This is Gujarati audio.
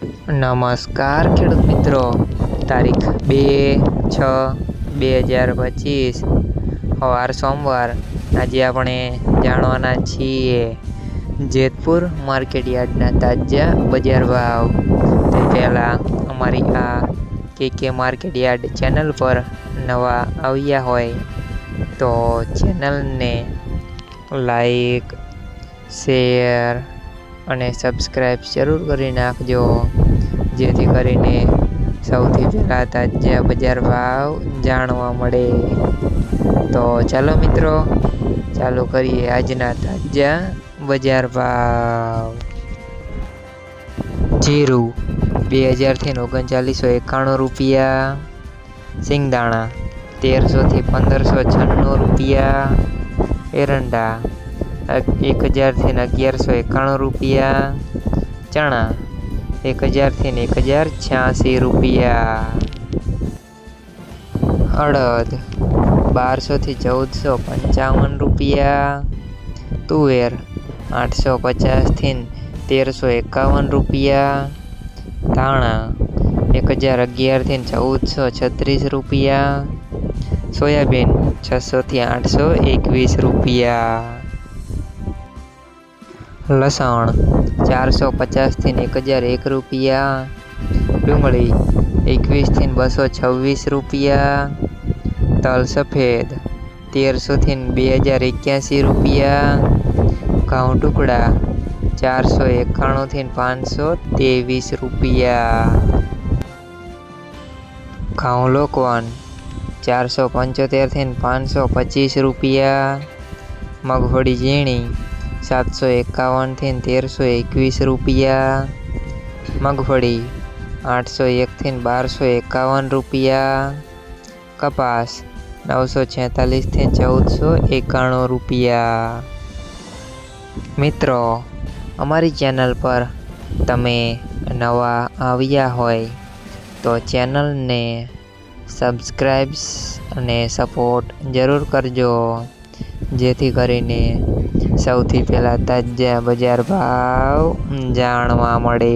નમસ્કાર, ખેડૂત મિત્રો. તારીખ બે છ બે હજાર પચીસ સવાર સોમવાર. આજે આપણે જાણવાના છીએ જેતપુર માર્કેટ યાર્ડના તાજા બજાર ભાવ. તે પહેલાં અમારી આ કે કે માર્કેટ યાર્ડ ચેનલ પર નવા આવ્યા હોય તો ચેનલને લાઈક, શેર અને સબસ્ક્રાઈબ જરૂર કરી નાખજો. જેથી કરીને સૌથી પહેલાં તાજા બજાર ભાવ જાણવા મળે. તો ચાલો મિત્રો, ચાલુ કરીએ આજના તાજા બજાર ભાવ. જીરું બે હજારથી ઓગણચાલીસો એકાણું રૂપિયા. સિંગદાણા તેરસોથી પંદરસો છન્નું રૂપિયા. એરંડા એક હજારથી અગિયારસો એકાણું રૂપિયા. ચણા એક હજારથી એક હજાર છ્યાસી રૂપિયા. અડદ બારસોથી ચૌદસો પંચાવન રૂપિયા. તુવેર આઠસો પચાસથી તેરસો એકાવન રૂપિયા. ધાણા એક હજાર અગિયારથી ચૌદસો છત્રીસ રૂપિયા. સોયાબીન છસોથી આઠસો એકવીસ રૂપિયા. લસણ ચારસો પચાસથી એક હજાર એક રૂપિયા. ડુંગળી એકવીસથી બસો છવ્વીસ રૂપિયા. તલ સફેદ તેરસોથી બે હજાર એક્યાસી રૂપિયા. ઘઉં ટુકડા ચારસો એકાણુંથી પાંચસો ત્રેવીસ રૂપિયા. ઘઉં લોકવન ચારસો પંચોતેરથી પાંચસો પચીસ રૂપિયા. મગફળી ઝીણી સાતસો એકાવનથી તેરસો એકવીસ રૂપિયા. મગફળી આઠસો એકથી બારસો એકાવન રૂપિયા. કપાસ નવસો છેતાલીસથી ચૌદસો એકાણું રૂપિયા. મિત્રો, અમારી ચેનલ પર તમે નવા આવ્યા હોય તો ચેનલને સબસ્ક્રાઈબ્સ અને સપોર્ટ જરૂર કરજો. જેથી કરીને સૌથી પહેલાં તાજા બજાર ભાવ જાણવા મળે.